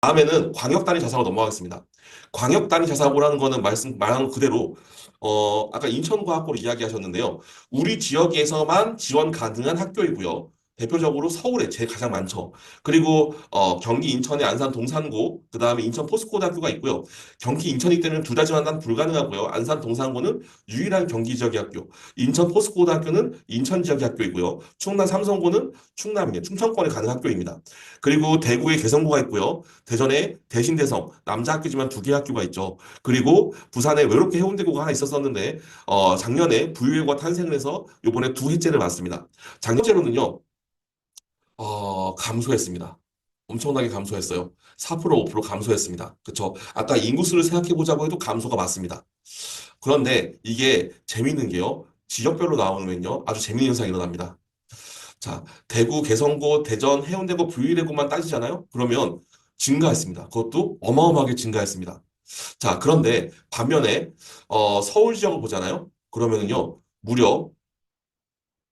다음에는 광역 단위 자사고 넘어가겠습니다. 광역 단위 자사고라는 거는 말씀 말한 그대로 어 아까 인천과학고를 이야기하셨는데요. 우리 지역에서만 지원 가능한 학교이고요. 대표적으로 서울에 제일 가장 많죠. 그리고 어, 경기 인천의 안산 동산고, 그 다음에 인천 포스코대학교가 있고요. 경기 인천이기 때문에 두다 지원단 불가능하고요. 안산 동산고는 유일한 경기 지역의 학교, 인천 포스코대학교는 인천 지역의 학교이고요. 충남 삼성고는 충남이에요. 충청권에 가는 학교입니다. 그리고 대구에 개성고가 있고요. 대전에 대신대성 남자 학교지만 두 개 학교가 있죠. 그리고 부산에 외롭게 해운대고가 하나 있었었는데 어, 작년에 부유회고가 탄생을 해서 이번에 두 해째를 맞습니다. 작년째로는요. 어, 감소했습니다. 엄청나게 감소했어요. 4% 5% 감소했습니다. 그쵸? 아까 인구수를 생각해 보자고 해도 감소가 맞습니다. 그런데 이게 재밌는 게요. 지역별로 나오면요. 아주 재밌는 현상이 일어납니다. 자, 대구, 개성고, 대전, 해운대고, 부유대고만 따지잖아요? 그러면 증가했습니다. 그것도 어마어마하게 증가했습니다. 자, 그런데 반면에 어, 서울 지역을 보잖아요? 그러면은요. 무려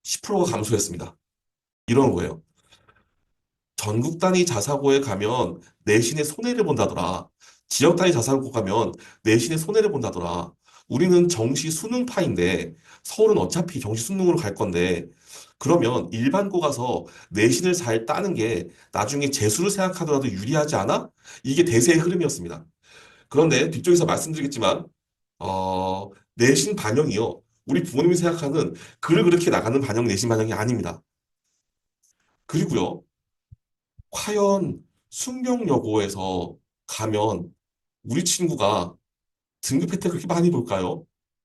10%가 감소했습니다. 이런 거예요. 전국 단위 자사고에 가면 내신의 손해를 본다더라. 지역 단위 자사고 가면 내신의 손해를 본다더라. 우리는 정시 수능파인데 서울은 어차피 정시 수능으로 갈 건데 그러면 일반고 가서 내신을 잘 따는 게 나중에 재수를 생각하더라도 유리하지 않아? 이게 대세의 흐름이었습니다. 그런데 뒤쪽에서 말씀드리겠지만 어, 내신 반영이요. 우리 부모님이 생각하는 글을 그렇게 나가는 반영 내신 반영이 아닙니다. 그리고요. 과연 숙명여고에서 가면 우리 친구가 등급 혜택 그렇게 많이 볼까요?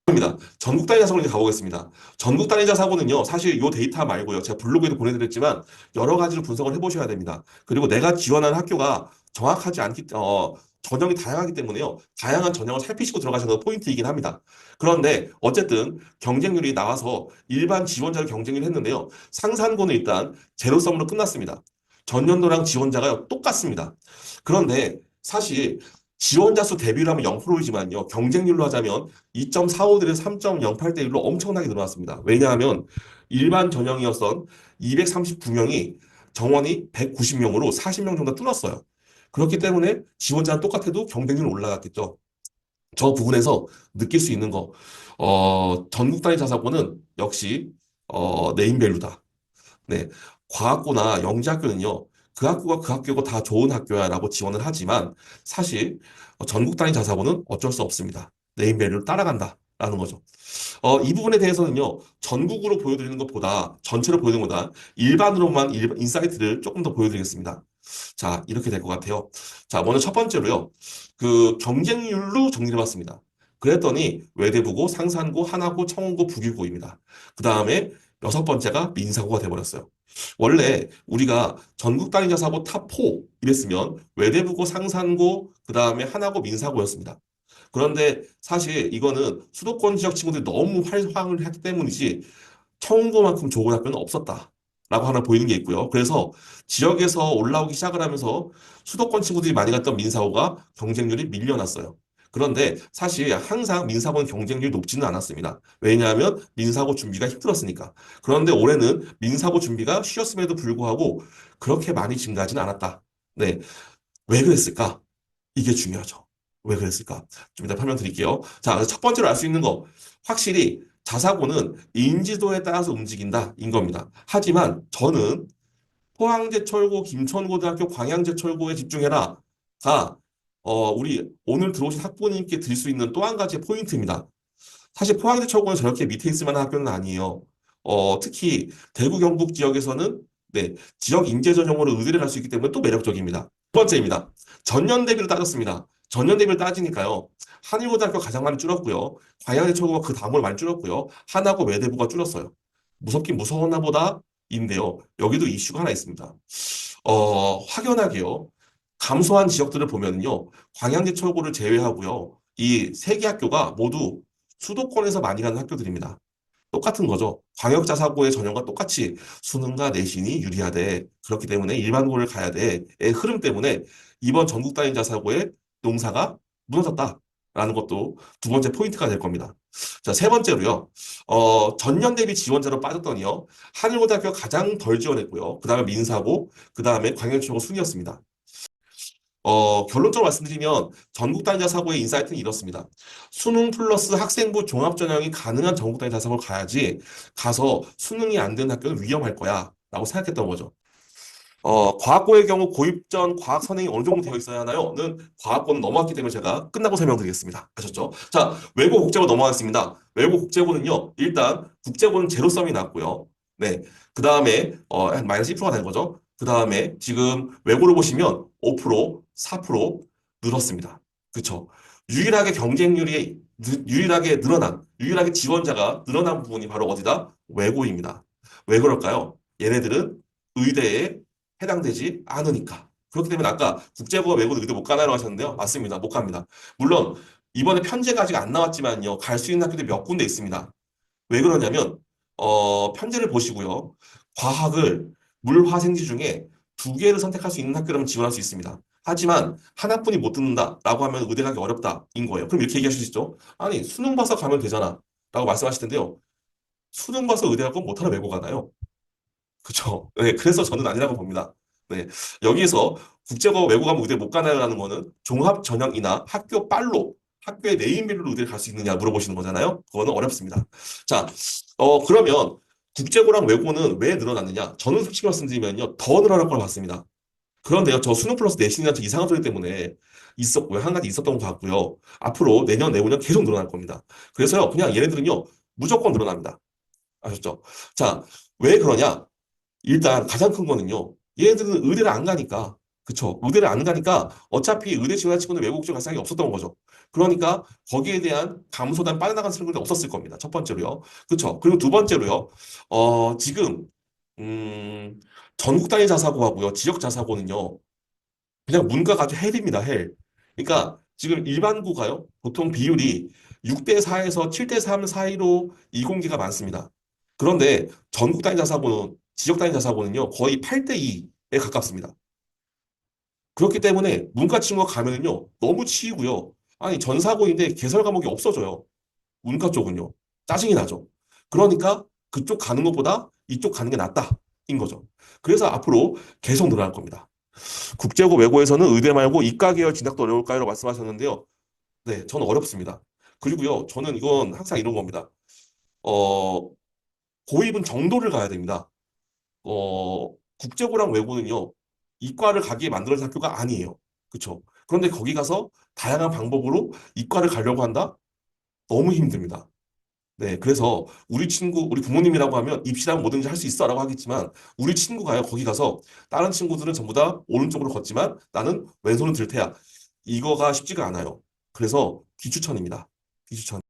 입니다. 전국 단위 자사고로 가보겠습니다. 전국 단위 자사고는요, 사실 이 데이터 말고요. 제가 블로그에도 보내드렸지만 여러 가지로 분석을 해보셔야 됩니다. 그리고 내가 지원하는 학교가 정확하지 않기, 어, 전형이 다양하기 때문에요. 다양한 전형을 살피시고 들어가셔도 포인트이긴 합니다. 그런데 어쨌든 경쟁률이 나와서 일반 지원자를 경쟁을 했는데요. 상산고는 일단 제로섬으로 끝났습니다. 전년도랑 지원자가 똑같습니다. 그런데 사실 지원자 수 대비로 하면 0%이지만요. 경쟁률로 하자면 2.45대 3.08대 1로 엄청나게 늘어났습니다. 왜냐하면 일반 전형이었던 239명이 정원이 190명으로 40명 정도 줄었어요. 그렇기 때문에 지원자는 똑같아도 경쟁률은 올라갔겠죠. 저 부분에서 느낄 수 있는 거, 어, 전국 단위 자사고는 역시 어, 네임밸류다. 네, 과학고나 영재학교는요, 그 학교가 그 학교고 다 좋은 학교야라고 지원을 하지만 사실 전국 단위 자사고는 어쩔 수 없습니다. 네임밸류를 따라간다라는 거죠. 어, 이 부분에 대해서는요, 전국으로 보여드리는 것보다 전체로 보여드리는 것보다 일반으로만 일, 인사이트를 조금 더 보여드리겠습니다. 자, 이렇게 될 것 같아요. 자, 먼저 첫 번째로요, 그 경쟁률로 정리를 해봤습니다. 그랬더니 외대부고, 상산고, 하나고, 청운고, 부기고입니다. 그 다음에 여섯 번째가 민사고가 돼버렸어요. 원래 우리가 전국 단위 자 사고 탑4 이랬으면 외대부고, 상산고, 그 다음에 하나고, 민사고였습니다. 그런데 사실 이거는 수도권 지역 친구들이 너무 활황을 했기 때문이지 청운고만큼 좋은 학교는 없었다. 라고 하나 보이는 게 있고요. 그래서 지역에서 올라오기 시작을 하면서 수도권 친구들이 많이 갔던 민사고가 경쟁률이 밀려났어요. 그런데 사실 항상 민사고는 경쟁률이 높지는 않았습니다. 왜냐하면 민사고 준비가 힘들었으니까. 그런데 올해는 민사고 준비가 쉬었음에도 불구하고 그렇게 많이 증가하지는 않았다. 네. 왜 그랬을까? 이게 중요하죠. 왜 그랬을까? 좀 이따 설명 드릴게요. 자, 첫 번째로 알 수 있는 거. 확실히 자사고는 인지도에 따라서 움직인다. 인 겁니다. 하지만 저는 포항제철고, 김천고등학교, 광양제철고에 집중해라. 가, 어, 우리 오늘 들어오신 학부모님께 드릴 수 있는 또 한 가지 포인트입니다. 사실 포항제철고는 저렇게 밑에 있을 만한 학교는 아니에요. 어, 특히 대구 경북 지역에서는 네, 지역 인재 전형으로 의대를 갈 수 있기 때문에 또 매력적입니다. 두 번째입니다. 전년 대비를 따졌습니다. 전년 대비를 따지니까요. 한일고등학교 가장 많이 줄었고요. 광양대처고가 그 다음으로 많이 줄었고요. 하나고 외대부가 줄었어요. 무섭긴 무서웠나 보다 인데요. 여기도 이슈가 하나 있습니다. 어, 확연하게요. 감소한 지역들을 보면요. 광양대처고를 제외하고요. 이 세 개 학교가 모두 수도권에서 많이 가는 학교들입니다. 똑같은 거죠. 광역자 사고의 전형과 똑같이 수능과 내신이 유리하대. 그렇기 때문에 일반고를 가야 돼. 의 흐름 때문에 이번 전국 단위 자 사고의 농사가 무너졌다 라는 것도 두 번째 포인트가 될 겁니다. 자, 세 번째로요. 어, 전년 대비 지원자로 빠졌더니요. 한일고등학교가 가장 덜 지원했고요. 그 다음에 민사고, 그 다음에 광역초고 순이었습니다. 어, 결론적으로 말씀드리면 전국 단위 자 사고의 인사이트는 이렇습니다. 수능 플러스 학생부 종합 전형이 가능한 전국 단위 자 사고를 가야지 가서 수능이 안 되는 학교는 위험할 거야 라고 생각했던 거죠. 어, 과학고의 경우 고입 전 과학 선행이 어느 정도 되어 있어야 하나요?는 과학고는 넘어왔기 때문에 제가 끝나고 설명드리겠습니다. 아셨죠? 자, 외고 국제고 넘어가겠습니다. 외고 국제고는요, 일단 국제고는 제로섬이 났고요. 네. 그 다음에, 어, 한 마이너스 2%가 된 거죠. 그 다음에 지금 외고를 보시면 5%, 4% 늘었습니다. 그쵸? 유일하게 경쟁률이, 느- 유일하게 늘어난, 유일하게 지원자가 늘어난 부분이 바로 어디다? 외고입니다. 왜 그럴까요? 얘네들은 의대에 해당되지 않으니까. 그렇기 때문에 아까 국제고가 외고도 의대 못 가나요? 하셨는데요. 맞습니다. 못 갑니다. 물론 이번에 편제가 아직 안 나왔지만요. 갈 수 있는 학교들이 몇 군데 있습니다. 왜 그러냐면 어, 편제를 보시고요. 과학을 물화생지 중에 두 개를 선택할 수 있는 학교라면 지원할 수 있습니다. 하지만 하나뿐이 못 듣는다라고 하면 의대 가기 어렵다인 거예요. 그럼 이렇게 얘기하실 수 있죠. 아니 수능 봐서 가면 되잖아. 라고 말씀하실 텐데요. 수능 봐서 의대 가고 못하는 외고 가나요? 그쵸. 네, 그래서 저는 아니라고 봅니다. 네, 여기에서 국제고 외고 가면 의대 못 가나요라는 거는 종합 전형이나 학교 빨로 학교의 네임밸류로 의대를 갈 수 있느냐 물어보시는 거잖아요. 그거는 어렵습니다. 자, 어 그러면 국제고랑 외고는 왜 늘어났느냐? 저는 솔직히 말씀드리면요, 더 늘어날 거라 봤습니다. 그런데요, 저 수능 플러스 내신이라는 저 이상한 소리 때문에 있었고요, 한 가지 있었던 것 같고요. 앞으로 내년, 내후년 계속 늘어날 겁니다. 그래서요, 그냥 얘네들은요, 무조건 늘어납니다. 아셨죠? 자, 왜 그러냐? 일단 가장 큰 거는요. 얘네들은 의대를 안 가니까. 그쵸. 의대를 안 가니까 어차피 의대 지원한 친구는 외국 지원 갈 생각이 없었던 거죠. 그러니까 거기에 대한 감소단 빠져나간 친구들이 없었을 겁니다. 첫 번째로요. 그쵸. 그리고 두 번째로요. 어, 지금, 음, 전국 단위 자사고하고요. 지역 자사고는요. 그냥 문과가 아주 헬입니다. 헬. 그러니까 지금 일반고가요. 보통 비율이 6대 4에서 7대 3 사이로 이공계가 많습니다. 그런데 전국 단위 자사고는 지역 단위 자사고는요 거의 8대 2에 가깝습니다. 그렇기 때문에 문과 친구가 가면은요 너무 치이고요. 아니 전사고인데 개설 과목이 없어져요. 문과 쪽은요 짜증이 나죠. 그러니까 그쪽 가는 것보다 이쪽 가는 게 낫다 인 거죠. 그래서 앞으로 계속 늘어날 겁니다. 국제고 외고에서는 의대 말고 이과 계열 진학도 어려울까요? 말씀하셨는데요. 네, 저는 어렵습니다. 그리고요, 저는 이건 항상 이런 겁니다. 어, 고입은 정도를 가야 됩니다. 어, 국제고랑 외고는요, 이과를 가기에 만들어진 학교가 아니에요. 그쵸? 그런데 거기 가서 다양한 방법으로 이과를 가려고 한다? 너무 힘듭니다. 네, 그래서 우리 친구, 우리 부모님이라고 하면 입시라면 뭐든지 할 수 있어 라고 하겠지만 우리 친구가요, 거기 가서 다른 친구들은 전부 다 오른쪽으로 걷지만 나는 왼손을 들 테야. 이거가 쉽지가 않아요. 그래서 비추천입니다. 비추천.